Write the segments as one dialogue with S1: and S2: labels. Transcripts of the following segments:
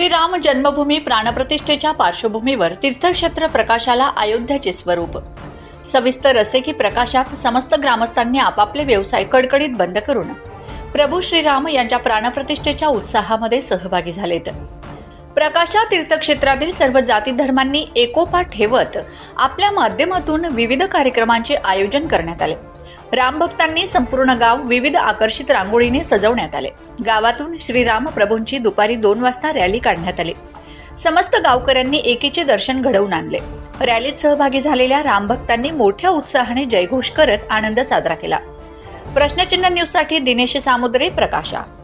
S1: श्रीराम जन्मभूमी प्राणप्रतिष्ठेच्या पार्श्वभूमीवर तीर्थक्षेत्र प्रकाशाला अयोध्याचे स्वरूप. सविस्तर असे की प्रकाशात समस्त ग्रामस्थांनी आपापले व्यवसाय कडकडीत बंद करून प्रभू श्रीराम यांच्या प्राणप्रतिष्ठेच्या उत्साहामध्ये सहभागी झालेत. प्रकाशा तीर्थक्षेत्रातील सर्व जाती धर्मांनी एकोपा ठेवत आपल्या माध्यमातून विविध कार्यक्रमांचे आयोजन करण्यात आले. रामभक्तांनी संपूर्ण गाव विविध आकर्षित रांगोळीने सजवण्यात आले. गावातून श्रीराम प्रभूंची दुपारी दोन वाजता रॅली काढण्यात आली. समस्त गावकऱ्यांनी एकीचे दर्शन घडवून आणले. रॅलीत सहभागी झालेल्या रामभक्तांनी मोठ्या उत्साहाने जयघोष करत आनंद साजरा केला. प्रश्नचिन्ह न्यूजसाठी दिनेश सामुद्रे प्रकाशा.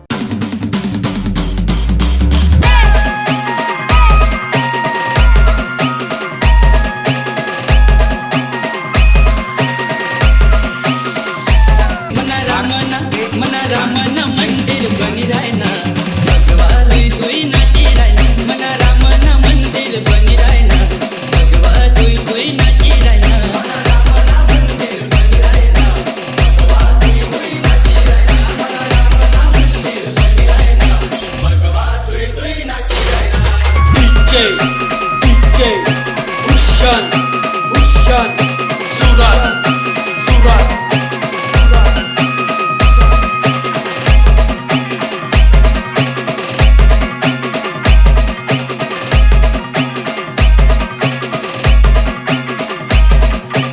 S2: Surat, surat, surat.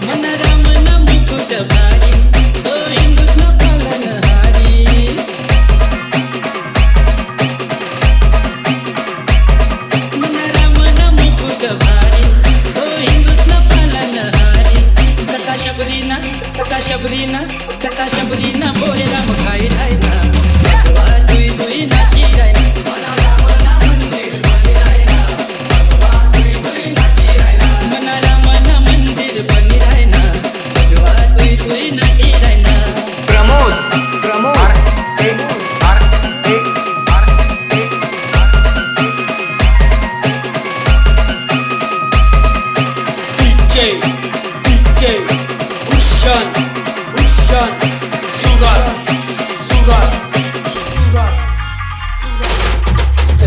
S3: Mana ramana mukutavai, शबरीना कथा शबरीना बोले राम खाई
S2: Sugar, sugar, sugar, sugar.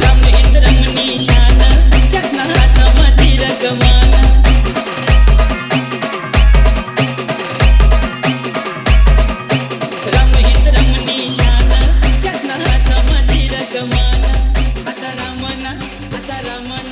S3: Ramne Hindram Nishana, Kasna Hatama Tiragamana. Ramne Hindram Nishana, Kasna Hatama Tiragamana. Asaramana, Asaramana.